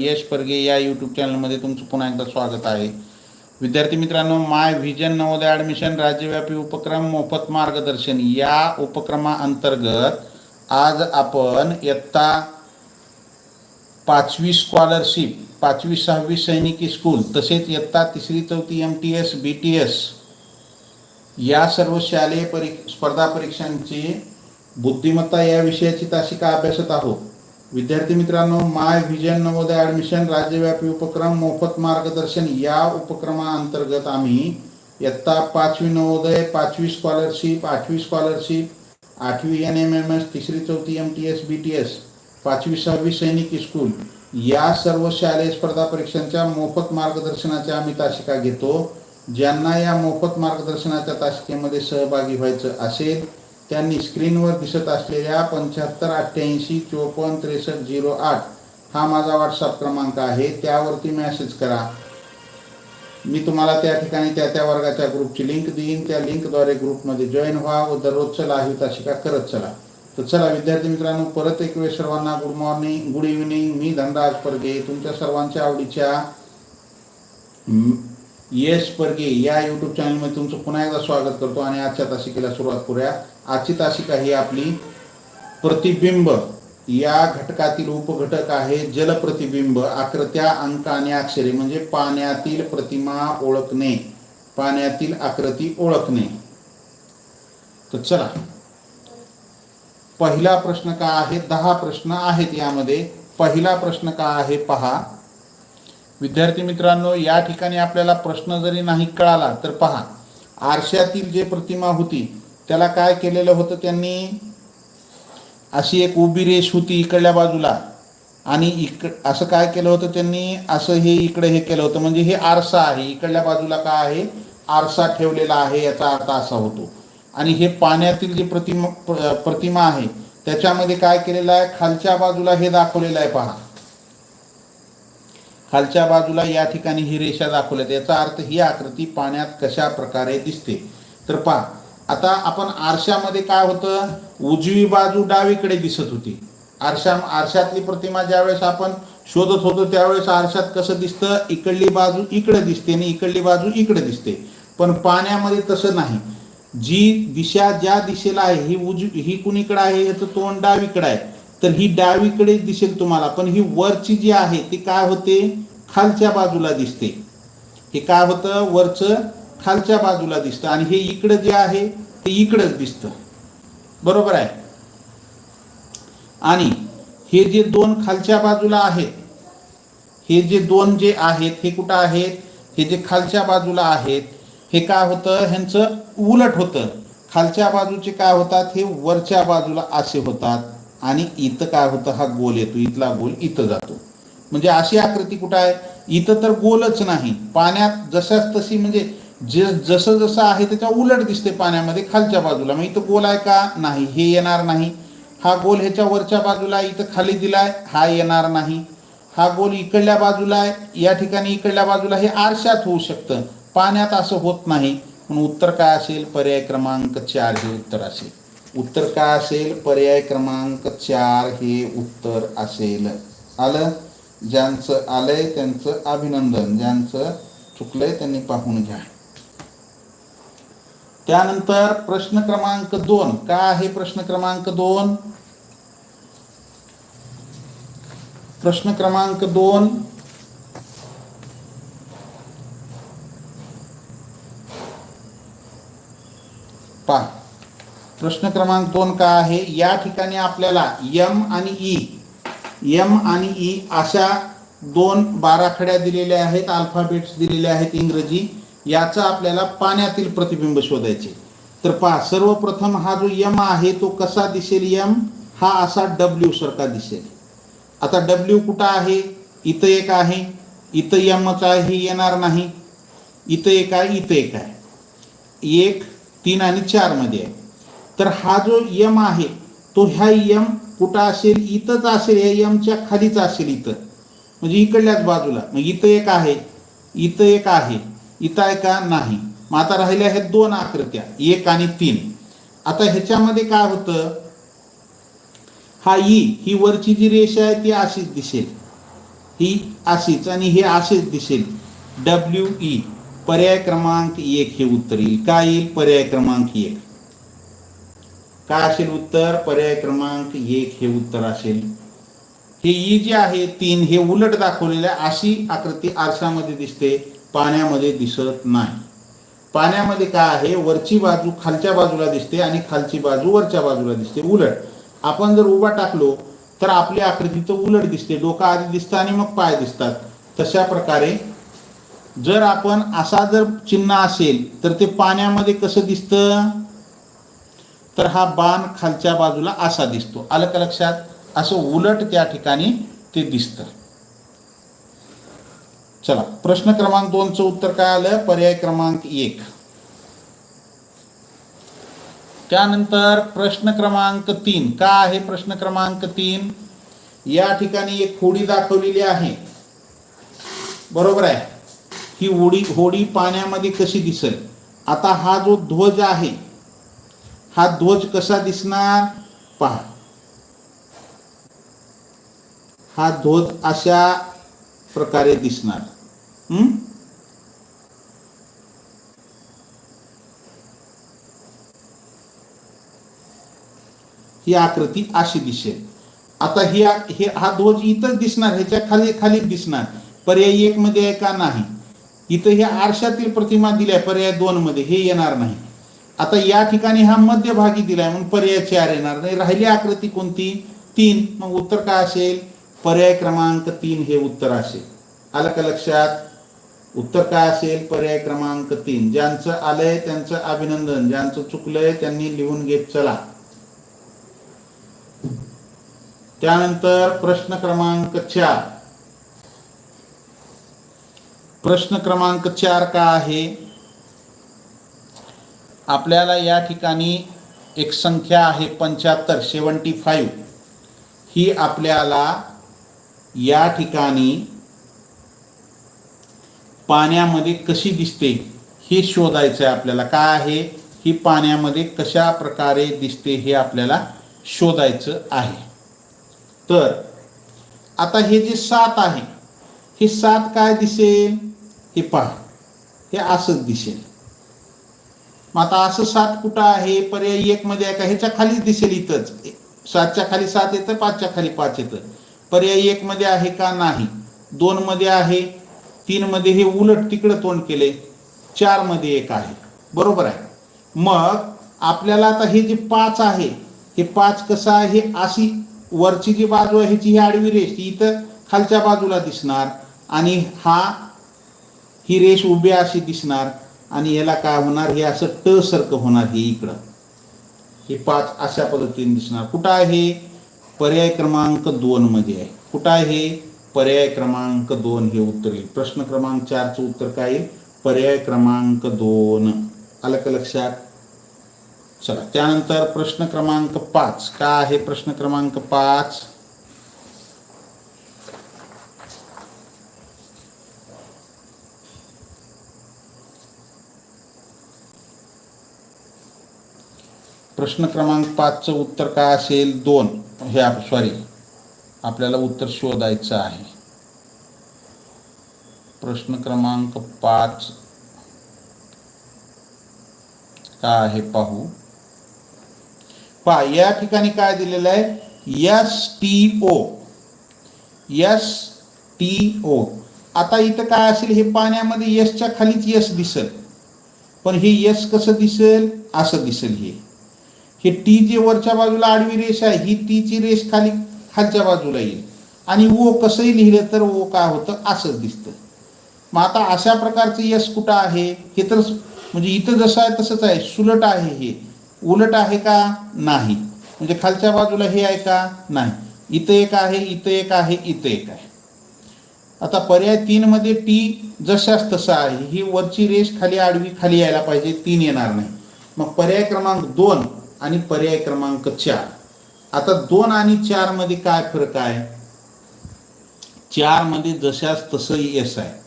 यश परगे या यूट्यूब चॅनलमध्ये तुमचं पुन्हा एकदा स्वागत आहे. विद्यार्थी मित्रांनो माय व्हिजन नवोदय ॲडमिशन राज्यव्यापी उपक्रम मोफत मार्गदर्शन. या उपक्रमाअंतर्गत आज आपण इयत्ता पाचवी स्कॉलरशिप पाचवी सहावी सैनिकी स्कूल तसेच इयत्ता तिसरी चौथी M T S B T S या सर्व शालेय परी स्पर्धा परीक्षांची बुद्धिमत्ता या विषयाची तासिका अभ्यासत आहोत. विद्यार्थी मित्रांनो माय व्हिजन नवोदय ॲडमिशन राज्यव्यापी उपक्रम मोफत मार्गदर्शन या उपक्रमाअंतर्गत आम्ही इयत्ता पाचवी नवोदय पाचवी स्कॉलरशिप आठवी स्कॉलरशिप आठवी एन एम एम एस तिसरी चौथी M T S B T S पाचवी सहावी सैनिक स्कूल या सर्व शालेय स्पर्धा परीक्षांच्या मोफत मार्गदर्शनाच्या आम्ही तासिका घेतो. ज्यांना या मोफत मार्गदर्शनाच्या तासिकेमध्ये सहभागी व्हायचं असेल त्यांनी स्क्रीनवर दिसत असलेल्या पंच्याहत्तर अठ्ठ्याऐंशी चोपन्न त्रेसष्ट झिरो आठ हा माझा व्हॉट्सअप क्रमांक आहे. त्यावरती मेसेज करा. मी तुम्हाला त्या ठिकाणी त्या त्या वर्गाच्या ग्रुपची लिंक देईन. त्या लिंकद्वारे ग्रुपमध्ये जॉईन व्हा व दररोजचं लाईव्ह तासिका करत चला. तर चला विद्यार्थी मित्रांनो परत एक वेळ सर्वांना गुड मॉर्निंग गुड इव्हिनिंग मी धनराज परगे तुमच्या सर्वांच्या आवडीच्या येस परगे या यूट्यूब चॅनलमध्ये तुमचं पुन्हा एकदा स्वागत करतो आणि आजच्या तासिकेला सुरुवात करूया. आजची तासिका ही आपली प्रतिबिंब. या घटकातील उपघटक आहे जलप्रतिबिंब आकृत्या अंक आणि अक्षरे म्हणजे पाण्यातील प्रतिमा ओळखणे पाण्यातील आकृती ओळखणे. तर चला. पहिला प्रश्न का आहे? दहा प्रश्न आहेत यामध्ये. पहिला प्रश्न का आहे? पहा. विद्यार्थी मित्रांनो या ठिकाणी आपल्याला प्रश्न जरी नाही कळाला तर पहा. आरशातील जे प्रतिमा होती त्याला काय केलेलं होतं त्यांनी? अशी एक उभी रेष होती इकडल्या बाजूला. आणि इक असं काय केलं होतं त्यांनी? असं हे इकडे हे केलं होतं. म्हणजे हे आरसा आहे. इकडल्या बाजूला काय आहे? आरसा ठेवलेला आहे याचा अर्थ असा होतो. आणि हे पाण्यातील जी प्रतिमा प्रतिमा आहे त्याच्यामध्ये काय केलेलं आहे? खालच्या बाजूला हे दाखवलेलं आहे पहा. खालच्या बाजूला या ठिकाणी ही रेषा दाखवल्यात. याचा अर्थ ही आकृती पाण्यात कशा प्रकारे दिसते. तर पहा आता आपण आरशामध्ये काय होतं? उजवी बाजू डावीकडे दिसत होती. आरशा आरशातली प्रतिमा ज्यावेळेस आपण शोधत होतो त्यावेळेस आरशात कसं दिसतं? इकडली बाजू इकडे दिसते आणि इकडली बाजू इकडे दिसते. पण पाण्यामध्ये तसं नाही. जी दिशा ज्या दिशेला आहे ही उज ही कुणीकडे आहे? याचं तोंड डावीकडे आहे. तर ही डावीकडे दिसेल तुम्हाला. पण ही वरची जी आहे ती काय होते? खालच्या बाजूला दिसते. हे काय होतं? वरचं खालच्या बाजूला दिसतं. आणि हे इकडं जे आहे ते इकडंच दिसतं. बरोबर आहे? आणि हे जे दोन खालच्या बाजूला आहेत हे जे दोन जे आहेत हे कुठं आहेत? हे जे खालच्या बाजूला आहेत हे काय होतं? ह्यांचं उलट होतं. खालच्या बाजूचे काय होतात? हे वरच्या बाजूला असे होतात. आणि इथं काय होतं? हा गोल येतो. इथला गोल इथं जातो. म्हणजे अशी आकृती कुठं आहे? इथं तर गोलच नाही. पाण्यात जशाच तशी म्हणजे जे जसं जसं आहे त्याच्या उलट दिसते पाण्यामध्ये खालच्या बाजूला. मग इथं गोल आहे का? नाही. हे येणार नाही. हा गोल ह्याच्या वरच्या बाजूला इथं खाली दिलाय. हा येणार नाही. हा गोल इकडल्या बाजूला आहे. या ठिकाणी इकडल्या बाजूला हे आरशात होऊ शकतं. पाण्यात असं होत नाही. पण उत्तर काय असेल? पर्याय क्रमांक चार हे उत्तर असेल. उत्तर काय असेल? पर्याय क्रमांक चार हे उत्तर असेल. आलं? ज्यांचं आलंय त्यांचं अभिनंदन. ज्यांचं चुकलंय त्यांनी पाहून घ्या. त्यानंतर प्रश्न क्रमांक दोन. काय आहे प्रश्न क्रमांक दोन? प्रश्न क्रमांक दोन. पहा. प्रश्न क्रमांक दोन का आहे? या ठिकाणी आपल्याला यम आणि ई यम आणि ई अशा दोन बाराखड्या दिलेल्या आहेत अल्फाबेट्स दिलेले आहेत इंग्रजी. याचा आपल्याला पाण्यातील प्रतिबिंब शोधायचे. तर पहा सर्वप्रथम हा जो यम आहे तो कसा दिसेल यम? हा असा डब्ल्यू सारखा दिसेल. आता डब्ल्यू कुठं आहे? इथं एक आहे. इथं यमच आहे हे येणार नाही. इथं एक आहे इथं एक आहे. एक तीन आणि चारमध्ये आहे. तर हा जो यम आहे तो ह्या यम कुठं असेल इथंच असेल या यमच्या खालीच असेल इथं. म्हणजे इकडल्याच बाजूला. मग इथं एक आहे इथं एक आहे इथं आहे का? नाही. मग आता राहिल्या आहेत दोन आकृत्या एक आणि तीन. आता ह्याच्यामध्ये काय होतं? हा ई ही वरची जी रेषा आहे ती अशीच दिसेल. ही अशीच आणि हे असेच दिसेल. डब्ल्यू ई पर्याय क्रमांक एक हे उत्तर येईल. काय येईल? पर्याय क्रमांक एक. काय असेल उत्तर? पर्याय क्रमांक एक हे उत्तर असेल. हे ई जे आहे तीन हे उलट दाखवलेले अशी आकृती आरशामध्ये दिसते. पाण्यामध्ये दिसत नाही. पाण्यामध्ये काय आहे? वरची बाजू खालच्या बाजूला दिसते आणि खालची बाजू वरच्या बाजूला दिसते. उलट. आपण जर उभा टाकलो तर आपली आकृती तर उलट दिसते. डोका आधी दिसतं आणि मग पाय दिसतात. तशा प्रकारे जर आपण असा जर चिन्ह असेल तर ते पाण्यामध्ये कसं दिसतं? तर हा बाण खालच्या बाजूला असा दिसतो. आलं का लक्षात असं उलट त्या ठिकाणी ते दिसतं. चला प्रश्न क्रमांक दोनचं उत्तर काय आलं? पर्याय क्रमांक एक. त्यानंतर प्रश्न क्रमांक तीन. का आहे प्रश्न क्रमांक तीन? या ठिकाणी एक होडी दाखवलेली आहे. बरोबर आहे. ही होडी होडी पाण्यामध्ये कशी दिसेल? आता हा जो ध्वज आहे हा ध्वज कसा दिसणार? पहा. हा ध्वज अशा प्रकारे दिसणार. हम्म ही आकृती अशी दिसेल. आता ही हे हा ध्वज इथंच दिसणार ह्याच्या खाली खाली दिसणार. पर्याय एक मध्ये आहे का नाही? इथं हे आरशातील प्रतिमा दिल्या पर्याय दोन मध्ये. हे येणार नाही. आता या ठिकाणी हा मध्यभागी दिलाय म्हणून पर्याय चार येणार नाही. राहिली आकृती कोणती? तीन. मग उत्तर काय असेल? पर्याय क्रमांक तीन हे उत्तर असेल. आलं का लक्षात? उत्तर काय असेल? पर्याय क्रमांक तीन. ज्यांचं आलंय त्यांचं अभिनंदन. ज्यांचं चुकलंय त्यांनी लिहून घेत चला. त्यानंतर प्रश्न क्रमांक चार. प्रश्न क्रमांक चार का आहे? आपल्याला या ठिकाणी एक संख्या आहे पंच्याहत्तर सेवन्टी फाईव्ह. ही आपल्याला या ठिकाणी पाण्यामध्ये कशी दिसते हे शोधायचं आहे आपल्याला. काय आहे? ही पाण्यामध्ये कशा प्रकारे दिसते हे आपल्याला शोधायचं आहे. तर आता हे जे सात आहे हे सात काय दिसेल? हे पहा हे असंच दिसेल. मग आता असं सात कुठं आहे? पर्याय एक मध्ये आहे का? ह्याच्या खाली दिसेल इथंच. सातच्या खाली सात येतं पाचच्या खाली पाच येतं. पर्याय एक मध्ये आहे का नाही? दोन मध्ये आहे. तीन मध्ये हे उलट तिकडं तोंड केले. चारमध्ये एक आहे. बरोबर आहे. मग आपल्याला आता हे जे पाच आहे हे पाच कसं आहे? हे अशी वरची जी बाजू आहे ह्याची ही आडवी रेष ती इथं खालच्या बाजूला दिसणार आणि हा ही रेष उभी अशी दिसणार. आणि याला काय होणार? हे असं ट सारखं होणार हे इकडं. हे पाच अशा पद्धतीने दिसणार. कुठं आहे? पर्याय क्रमांक दोन मध्ये आहे. कुठं आहे? पर्याय क्रमांक दोन हे उत्तर येईल. प्रश्न क्रमांक चारचं उत्तर काय येईल? पर्याय क्रमांक दोन. आलं का लक्षात. चला त्यानंतर प्रश्न क्रमांक पाच. का आहे प्रश्न क्रमांक पाच? प्रश्न क्रमांक पाचचं उत्तर काय असेल? दोन. हे सॉरी आपल्याला उत्तर शोधायचं आहे. प्रश्न क्रमांक पाच काय आहे पाहू. पहा या ठिकाणी काय दिलेलं आहे? S T O S T O आता इथं काय असेल? हे पाण्यामध्ये यसच्या खालीच यस दिसेल. पण हे यस कसं दिसेल? असं दिसेल हे. हे टी जे वरच्या बाजूला आडवी रेष आहे ही टीची रेष खाली खालच्या बाजूला येईल. आणि ओ कसंही लिहिलं तर ओ काय होतं असंच दिसतं. मग आता अशा प्रकारचं यश कुठं आहे? हे तर म्हणजे इथं जसं आहे तसंच आहे. सुलट आहे हे. उलट आहे का? नाही. म्हणजे खालच्या बाजूला हे आहे का? नाही. इथं एक आहे इथं एक आहे इथं एक आहे. आता पर्याय तीनमध्ये टी जशाच तसं आहे ही वरची रेष खाली आडवी खाली यायला पाहिजे तीन येणार नाही. मग पर्याय क्रमांक दोन आणि पर्याय क्रमांक चार. आता दोन आणि चारमध्ये काय फरक आहे? चारमध्ये जशाच तसं यस आहे.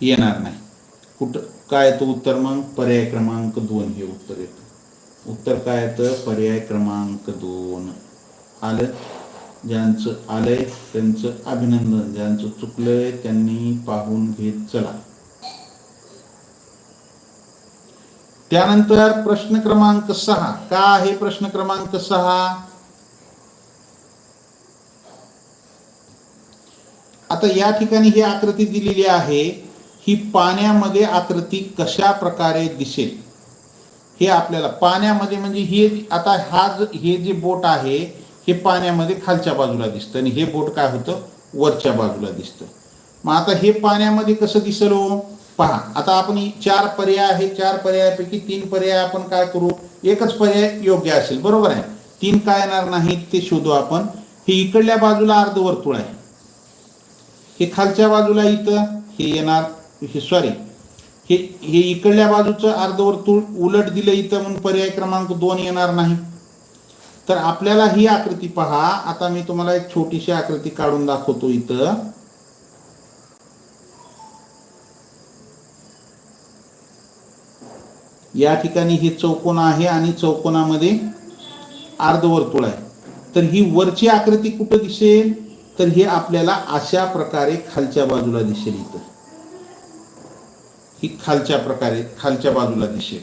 येणार नाही. कुठं? काय येतं उत्तर मग? पर्याय क्रमांक दोन हे उत्तर येतं. उत्तर काय येतं? पर्याय क्रमांक दोन. आलं? ज्यांचं आलंय त्यांचं अभिनंदन. ज्यांचं चुकलंय त्यांनी पाहून घेत चला. त्यानंतर प्रश्न क्रमांक सहा. का आहे प्रश्न क्रमांक सहा? आता या ठिकाणी ही आकृती दिलेली आहे. ही पाण्यामध्ये आकृती कशा प्रकारे दिसेल? हे आपल्याला पाण्यामध्ये म्हणजे हे आता हा हे जे बोट आहे हे पाण्यामध्ये खालच्या बाजूला दिसतं. आणि हे बोट काय होतं? वरच्या बाजूला दिसतं. मग आता हे पाण्यामध्ये कसं दिसलो हो? पहा आता आपण चार पर्याय आहे चार पर्यायापैकी तीन पर्याय आपण काय करू? एकच पर्याय योग्य असेल बरोबर आहे? तीन काय येणार नाहीत ते शोधू आपण. हे इकडल्या बाजूला अर्धवर्तुळ आहे. हे खालच्या बाजूला इथं हे येणार हे सॉरी हे हे इकडल्या बाजूचं अर्धवर्तुळ उलट दिलं इथं म्हणून पर्याय क्रमांक दोन येणार नाही. तर आपल्याला ही आकृती पहा. आता मी तुम्हाला एक छोटीशी आकृती काढून दाखवतो इथं. या ठिकाणी हे चौकोन आहे आणि चौकोनामध्ये अर्धवर्तुळ आहे. तर ही वरची आकृती कुठं दिसेल? तर हे आपल्याला अशा प्रकारे खालच्या बाजूला दिसेल इथं. ही खालच्या प्रकारे खालच्या बाजूला दिसेल.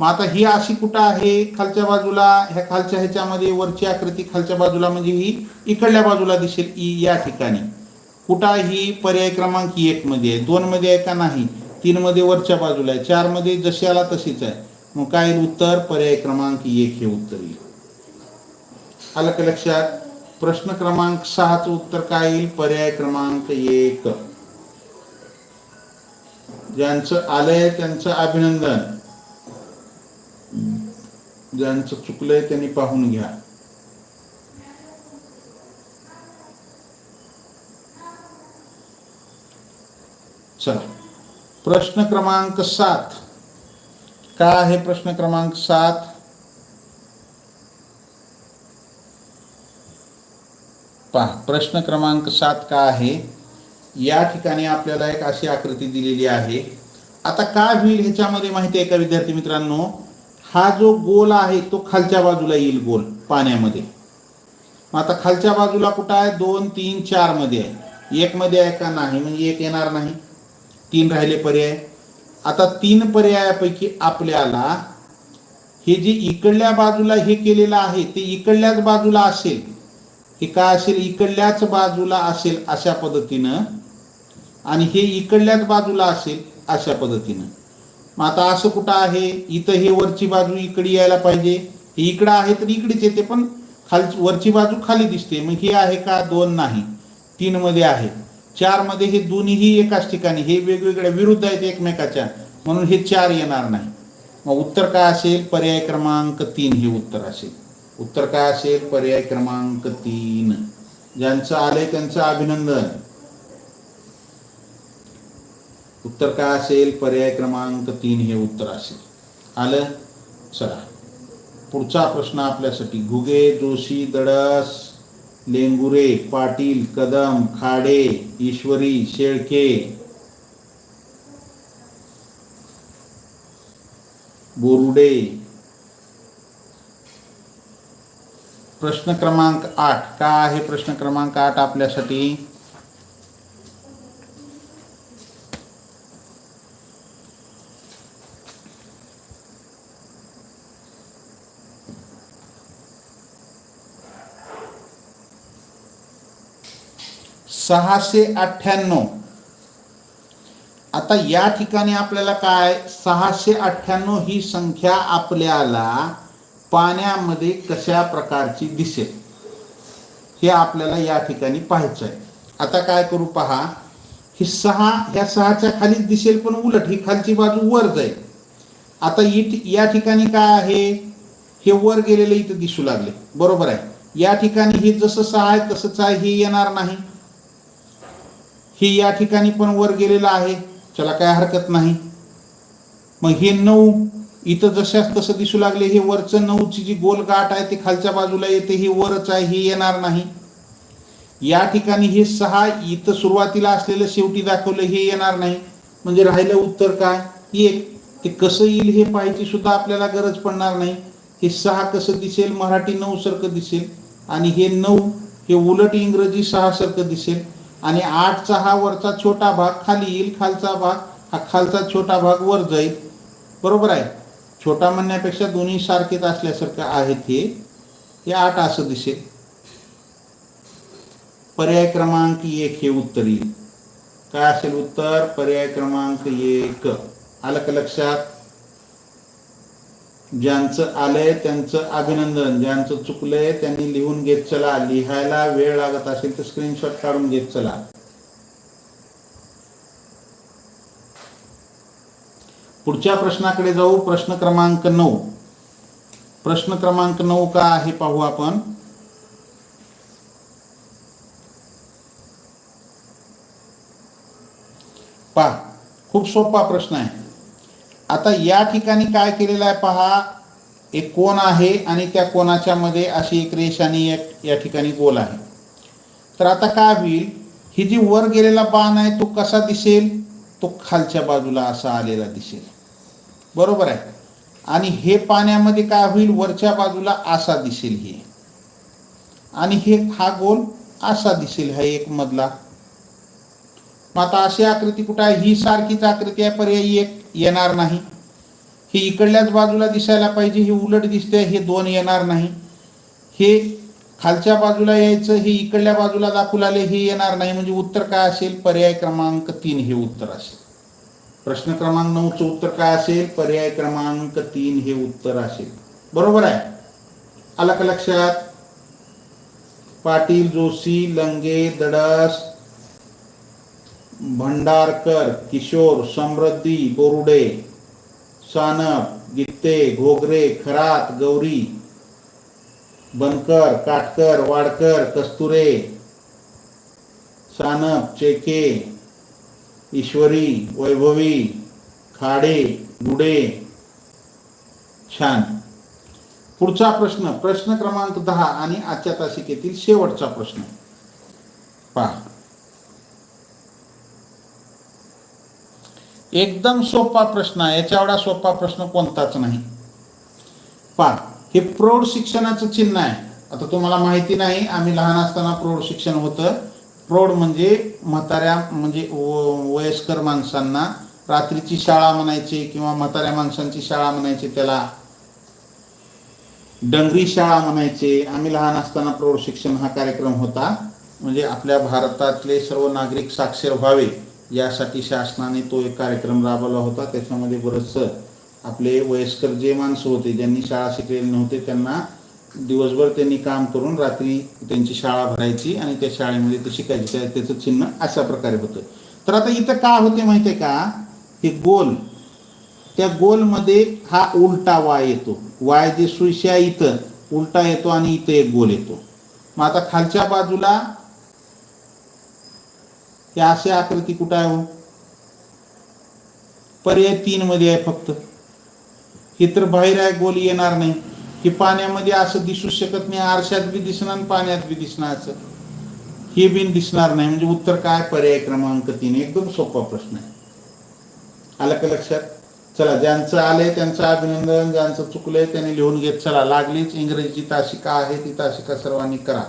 मग आता ही अशी कुठं आहे? खालच्या बाजूला ह्या खालच्या ह्याच्यामध्ये वरची आकृती खालच्या बाजूला म्हणजे ही इकडल्या बाजूला दिसेल ई या ठिकाणी. कुठं आहे ही? पर्याय क्रमांक एक मध्ये आहे. दोन मध्ये आहे का नाही? तीन मध्ये वरच्या बाजूला आहे. चारमध्ये जशी आला तशीच आहे. मग काय येईल उत्तर? पर्याय क्रमांक एक हे उत्तर येईल. आलं का लक्षात? प्रश्न क्रमांक सहाचं उत्तर काय येईल? पर्याय क्रमांक एक. ज्यांचं आलंय त्यांचं अभिनंदन. ज्यांचं चुकलंय त्यांनी पाहून घ्या. चला. प्रश्न क्रमांक सात. का आहे प्रश्न क्रमांक सात? पहा प्रश्न क्रमांक सात का आहे? या ठिकाणी आपल्याला एक अशी आकृती दिलेली आहे. आता काय होईल ह्याच्यामध्ये माहिती आहे का विद्यार्थी मित्रांनो? हा जो गोल आहे तो खालच्या बाजूला येईल गोल पाण्यामध्ये. मग आता खालच्या बाजूला कुठं आहे? दोन तीन चारमध्ये आहे. एक मध्ये आहे का नाही? म्हणजे एक येणार नाही. तीन राहिले पर्याय. आता तीन पर्यायापैकी आपल्याला हे जे इकडल्या बाजूला हे केलेलं आहे ते इकडल्याच बाजूला असेल. हे काय असेल? इकडल्याच बाजूला असेल अशा पद्धतीनं. आणि हे इकडल्याच बाजूला असेल अशा पद्धतीनं. मग आता असं कुठं आहे? इथं हे वरची बाजू इकडे यायला पाहिजे. हे इकडं आहे तर इकडेच येते पण खाल वरची बाजू खाली दिसते. मग हे आहे का? दोन नाही. तीनमध्ये आहे. चारमध्ये हे दोन्हीही एकाच ठिकाणी हे वेगवेगळ्या विरुद्ध आहेत एकमेकाच्या. म्हणून हे चार येणार नाही. मग उत्तर काय असेल? पर्याय क्रमांक तीन हे उत्तर असेल. उत्तर काय असेल? पर्याय क्रमांक तीन. ज्यांचं आलंय त्यांचं अभिनंदन. उत्तर काय असेल? पर्याय क्रमांक तीन हे उत्तर असेल. आलं? चला. पुढचा प्रश्न आपल्यासाठी. घुगे जोशी दडस. लेंगुरे पाटील कदम खाडे ईश्वरी शेळके. बोरुडे. प्रश्न क्रमांक आठ. का आहे प्रश्न क्रमांक आठ आपल्यासाठी? सहाशे अठ्ठ्याण्णव. आता या ठिकाणी आपल्याला काय? सहाशे अठ्ठ्याण्णव ही संख्या आपल्याला पाण्यामध्ये कशा प्रकारची दिसेल? हे आपल्याला या ठिकाणी पाहायचं आहे. आता काय करू पहा. ही सहा ह्या सहाच्या खालीच दिसेल पण उलट ही खालची बाजू वर जाईल. आता इट या ठिकाणी काय आहे? हे वर गेलेले इथं दिसू लागले. बरोबर आहे. या ठिकाणी हे जसं सहा आहे तसंच आहे हे येणार नाही. हे या ठिकाणी पण वर गेलेलं आहे. चला काय हरकत नाही. मग हे नऊ इथं जशाच तसं दिसू लागले हे वरचं नऊची जी गोल गाठ आहे ते खालच्या बाजूला येते हे वरच आहे हे येणार नाही. या ठिकाणी हे सहा इथं सुरुवातीला असलेलं शेवटी दाखवलं हे येणार नाही. म्हणजे राहिलं उत्तर काय? एक ते कसं येईल हे पाहायची सुद्धा आपल्याला गरज पडणार नाही. हे सहा कसं दिसेल? मराठी नऊ सारखं दिसेल. आणि हे नऊ हे उलट इंग्रजी सहा सारखं दिसेल. आणि आठचा हा वरचा छोटा भाग खाली येईल खालचा भाग हा खालचा छोटा भाग वर जाईल. बरोबर आहे? छोटा म्हणण्यापेक्षा दोन्ही सारखेच असल्यासारखं आहेत हे. हे आठ असं दिसेल. पर्याय क्रमांक एक हे उत्तर. येईल काय असेल उत्तर? पर्याय क्रमांक एक. आलं का लक्षात? ज्यांचं आलंय त्यांचं अभिनंदन ज्यांचं चुकलंय त्यांनी लिहून घेत चला. लिहायला वेळ लागत असेल तर स्क्रीनशॉट काढून घेत चला. पुढच्या प्रश्नाकडे जाऊ. प्रश्न क्रमांक नऊ. प्रश्न क्रमांक नऊ का आहे पाहू आपण. पहा खूप सोपा प्रश्न आहे. आता या ठिकाणी काय केलेलं आहे पहा. एक कोण आहे आणि त्या कोणाच्या मध्ये अशी एक रेष आणि एक या ठिकाणी गोल आहे. तर आता काय होईल? ही जी वर गेलेला बाण आहे तो कसा दिसेल? तो खालच्या बाजूला असा आलेला दिसेल. बरोबर आहे? आणि हे पाण्यामध्ये काय होईल? वरच्या बाजूला असा दिसेल हे. आणि हे हा गोल असा दिसेल हा एक मधला. मग आता अशी आकृती कुठं आहे? ही सारखीच आकृती आहे पर्यायी एक. येणार नाही. हे इकडल्याच बाजूला दिसायला पाहिजे हे उलट दिसते हे दोन येणार नाही. हे खालच्या बाजूला यायचं हे इकडल्या बाजूला दाखवू आले हे येणार नाही. म्हणजे उत्तर काय असेल? पर्याय क्रमांक तीन हे उत्तर असेल. प्रश्न क्रमांक नऊचं उत्तर काय असेल? पर्याय क्रमांक तीन हे उत्तर असेल. बरोबर आहे? आलं का लक्षात? पाटील जोशी लंगे दडस भंडारकर किशोर समृद्धी बोरुडे सानप गित्ते घोगरे खरात गौरी बनकर काटकर वाडकर कस्तुरे सानप चेके ईश्वरी वैभवी खाडे गुडे छान. पुढचा प्रश्न प्रश्न क्रमांक दहा आणि आजच्या तासिकेतील शेवटचा प्रश्न. पहा. एकदम सोपा प्रश्न आहे. याच्या एवढा सोपा प्रश्न कोणताच नाही. पहा हे प्रौढ शिक्षणाचं चिन्ह आहे. आता तुम्हाला माहिती नाही आम्ही लहान असताना प्रौढ शिक्षण होतं. प्रौढ म्हणजे म्हाताऱ्या म्हणजे वयस्कर माणसांना रात्रीची शाळा म्हणायची किंवा म्हाताऱ्या माणसांची शाळा म्हणायची त्याला. डंगरी शाळा म्हणायचे. आम्ही लहान असताना प्रौढ शिक्षण हा कार्यक्रम होता. म्हणजे आपल्या भारतातले सर्व नागरिक साक्षर व्हावे. यासाठी शासनाने तो एक कार्यक्रम राबवला होता. त्याच्यामध्ये बरंचसं आपले वयस्कर जे माणसं होते ज्यांनी शाळा शिकलेले नव्हते त्यांना दिवसभर त्यांनी काम करून रात्री त्यांची शाळा भरायची आणि त्या शाळेमध्ये ते शिकायचे. त्याचं चिन्ह अशा प्रकारे होतं. तर आता इथं का होते माहिती आहे का? हे गोल. त्या गोलमध्ये हा उलटा वाय येतो. वाय जे सुशा इथं उलटा येतो आणि इथं एक गोल येतो. मग आता खालच्या बाजूला ते असे आकृती कुठं आहे हो? पर्याय तीन मध्ये आहे फक्त. हे तर बाहेर आहे गोल येणार नाही. हे पाण्यामध्ये असं दिसू शकत नाही आरशात बी दिसणार पाण्यात बी दिसणार असं. हे बिन दिसणार नाही. म्हणजे उत्तर काय पर्याय क्रमांक तीन? एकदम सोपा प्रश्न आहे. आलं का लक्षात? चला ज्यांचं आलंय त्यांचं अभिनंदन ज्यांचं चुकलंय त्यांनी लिहून घेत चला. लागलीच इंग्रजीची तासिका आहे ती तासिका सर्वांनी करा.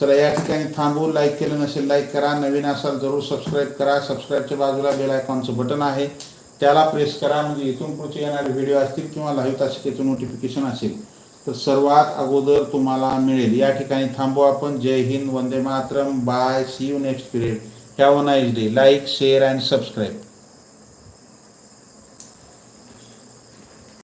चला या ठिकाणी थांबू लाईक केलं नसेल लाईक करा. नवीन असाल जरूर सबस्क्राईब करा. सबस्क्राईबच्या बाजूला बेल आयकॉनचं बटन आहे. त्याला प्रेस करा. म्हणजे इथून पुढचे येणारे व्हिडिओ असतील किंवा लाईव्ह तासिकेचं नोटिफिकेशन असेल तर सर्वात अगोदर तुम्हाला मिळेल. या ठिकाणी थांबू आपण. जय हिंद. वंदे Mataram. Bye see you next period have a nice day like share and subscribe